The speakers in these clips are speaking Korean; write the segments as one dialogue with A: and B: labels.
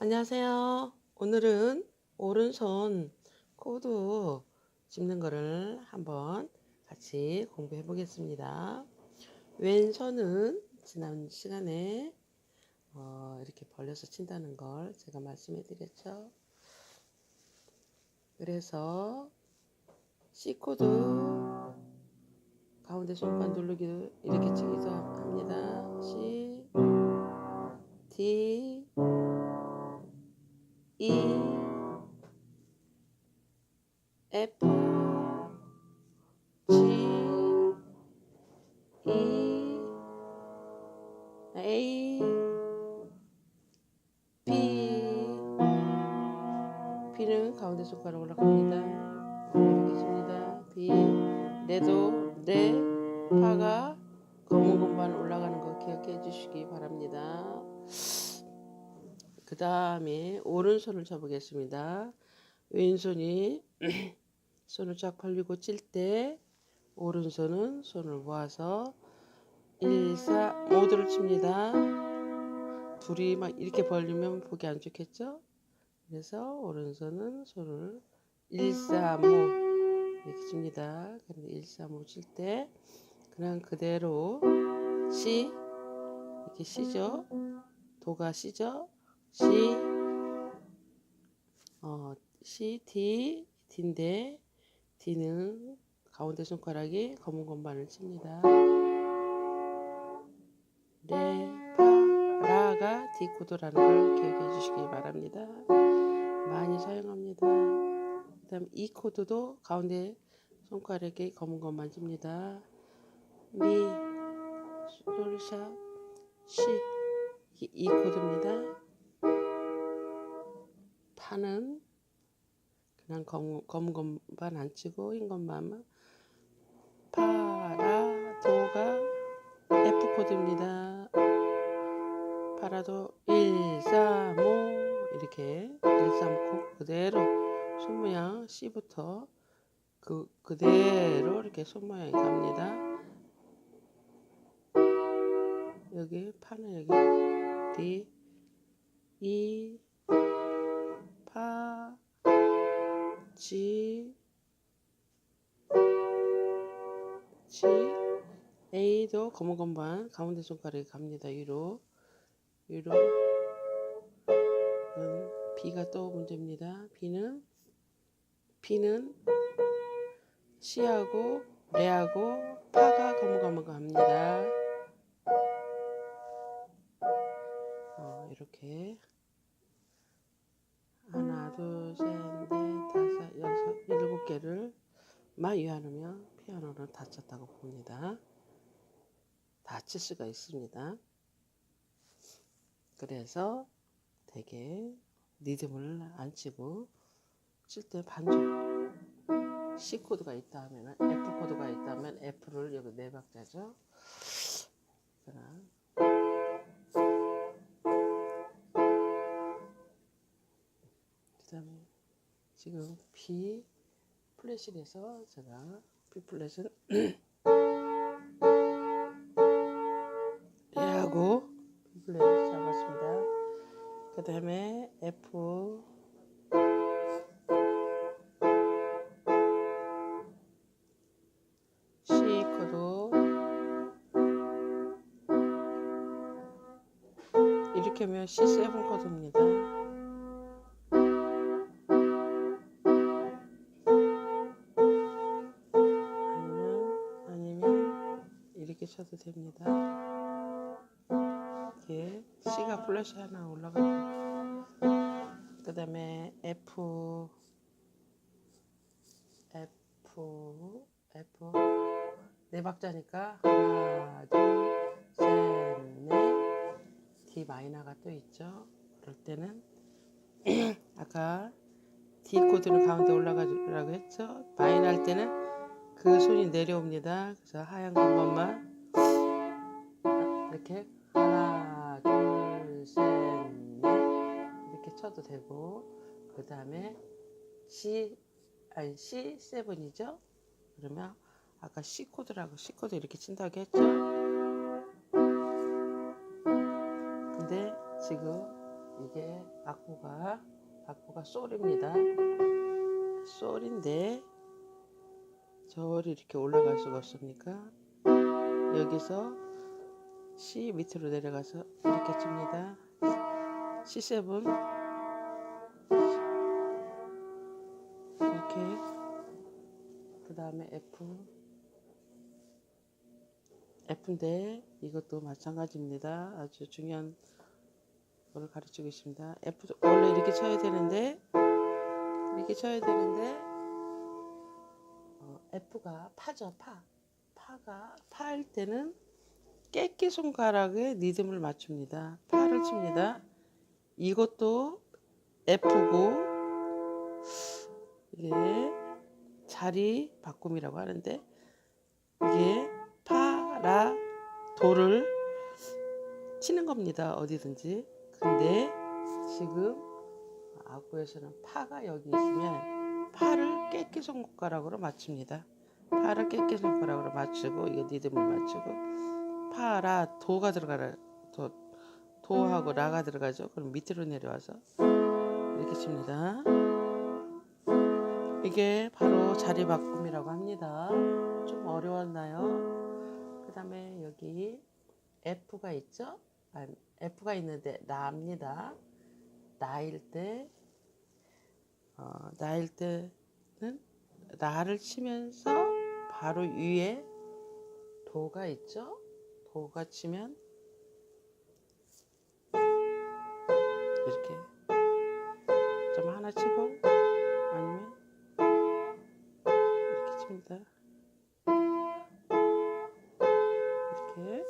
A: 안녕하세요. 오늘은 오른손 코드 짚는 거를 한번 같이 공부해 보겠습니다. 왼손은 지난 시간에 어, 이렇게 벌려서 친다는 걸 제가 말씀해 드렸죠. 그래서 C 코드 가운데 손가락 누르기도 이렇게 치기도 합니다. C, D, E F G E A B B는 가운데 손가락 올라갑니다. 칩니다. B 레도 레 파가 검은 공반 올라가는 거 기억해 주시기 바랍니다. 그 다음에 오른손을 잡으겠습니다. 왼손이 손을 쫙 벌리고 칠때 오른손은 손을 모아서 1, 4, 모두를 칩니다. 둘이 막 이렇게 벌리면 보기 안 좋겠죠? 그래서 오른손은 손을 1, 4, 5 이렇게 칩니다. 근데 1, 4, 5칠 때 그냥 그대로 C 이렇게 C죠? 도가 C죠? C 어 C D D인데 D는 가운데 손가락이 검은 건반을 칩니다. 레, 파, 라가 D 코드라는 걸 기억해 주시기 바랍니다. 많이 사용합니다. 그 다음 E 코드도 가운데 손가락에 검은 것만 칩니다. 미, 솔샵, 시, E 코드입니다. 파는 그냥 검은, 검은 것만 안 치고 흰 것만 파라 도가 F 코드입니다. 파라도 1, 3, 5 이렇게 1, 3, 9 그대로 손 모양 C부터 그 그대로 이렇게 손 모양이 갑니다. 여기 파는 여기 D E G, G, A도 검은 건반 가운데 손가락이 갑니다. 위로, 위로. 음, B가 또 문제입니다. B는 B는 C하고 레하고 파가 검은 건반 갑니다. 어, 이렇게. 하나, 둘, 셋, 넷, 다섯, 여섯, 일곱 개를 마이하면 피아노는 다 쳤다고 봅니다. 다칠 수가 있습니다. 그래서 되게 리듬을 안 치고 칠 때 반주 C 코드가 있다 하면 F 코드가 있다 면 F를 여기 네 박자죠. 그러 지금 B 플랫이라서 제가 B 플랫은 레하고 B 플랫 잡았습니다. 그 다음에 F C 코드 이렇게 하면 C7 코드입니다. 쳐도 됩니다. 이렇게 C가 플래시 하나 올라가고 그 다음에 F F F 네 박자니까 하나 둘셋넷 D 마이너가 또 있죠. 그럴 때는 아까 D 코드는 가운데 올라가라고 했죠. 마이너 할 때는 그 손이 내려옵니다. 그래서 하얀 것만 이렇게 하나, 둘, 셋, 넷 이렇게 쳐도 되고 그 다음에 C 아니 C7이죠. 그러면 아까 C 코드라고 C 코드 이렇게 친다고 했죠. 근데 지금 이게 악보가 악보가 솔입니다. 솔인데 저리 이렇게 올라갈 수가 없습니까? 여기서 C 밑으로 내려가서 이렇게 칩니다. C7 이렇게 그 다음에 F F인데 이것도 마찬가지입니다. 아주 중요한 걸 가르치고 있습니다. F 원래 이렇게 쳐야 되는데 이렇게 쳐야 되는데 어, F가 파죠 파 파가 파일 때는 깨끼 손가락에 리듬을 맞춥니다. 파를 칩니다. 이것도 F고 이게 자리 바꿈이라고 하는데 이게 파라 도를 치는 겁니다. 어디든지. 근데 지금 악보에서는 파가 여기 있으면 파를 깨끼 손가락으로 맞춥니다. 파를 깨끼 손가락으로 맞추고 이게 리듬을 맞추고 파라 도가 들어가라 도 도하고 라가 들어가죠. 그럼 밑으로 내려와서 이렇게 칩니다. 이게 바로 자리 바꿈이라고 합니다. 좀 어려웠나요? 그 다음에 여기 F가 있죠? 아, F가 있는데 라입니다. 나일 때, 어, 나일 때는 라를 치면서 바로 위에 도가 있죠? 도가 치면 이렇게 좀 하나 치고 아니면 이렇게 칩니다. 이렇게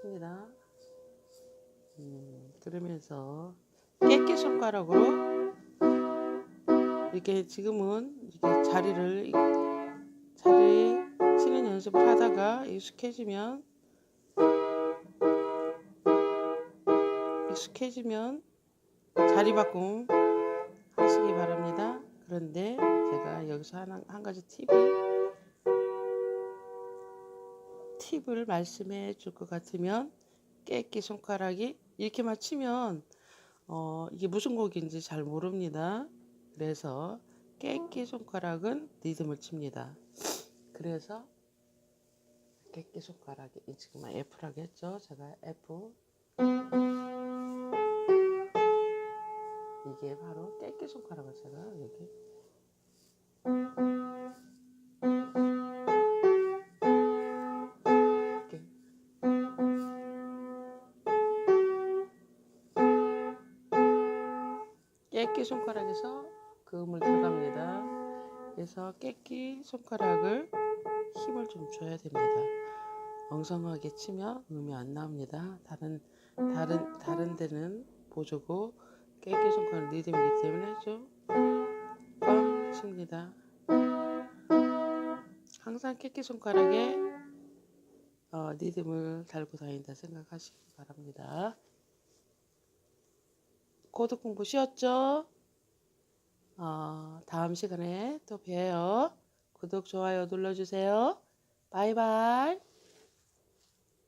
A: 칩니다. 음, 그러면서 깨끼 손가락으로 이렇게 지금은 이렇게 자리를 자리 치는 연습을 하다가 익숙해지면 익숙해지면 자리 바꿈 하시기 바랍니다. 그런데 제가 여기서 한, 한 가지 팁이 팁을 말씀해 줄 것 같으면 깨끼 손가락이 이렇게만 치면 어, 이게 무슨 곡인지 잘 모릅니다. 그래서 깨끼 손가락은 리듬을 칩니다. 그래서 깨끼 손가락이 지금 F라고 했죠. 제가 F 이게 바로 깨끼 손가락을 제가 이렇게 깨끼 손가락에서 그 음을 들어갑니다. 그래서 깨끼 손가락을 힘을 좀 줘야 됩니다. 엉성하게 치면 음이 안 나옵니다. 다른 다른 다른 데는 보조고 깨끼 손가락 리듬이기 때문에 좀꽉 칩니다. 항상 깨끼 손가락에 어, 리듬을 달고 다닌다 생각하시기 바랍니다. 코드 공부 쉬었죠? 어, 다음 시간에 또 봬요. 구독, 좋아요 눌러주세요. 바이바이.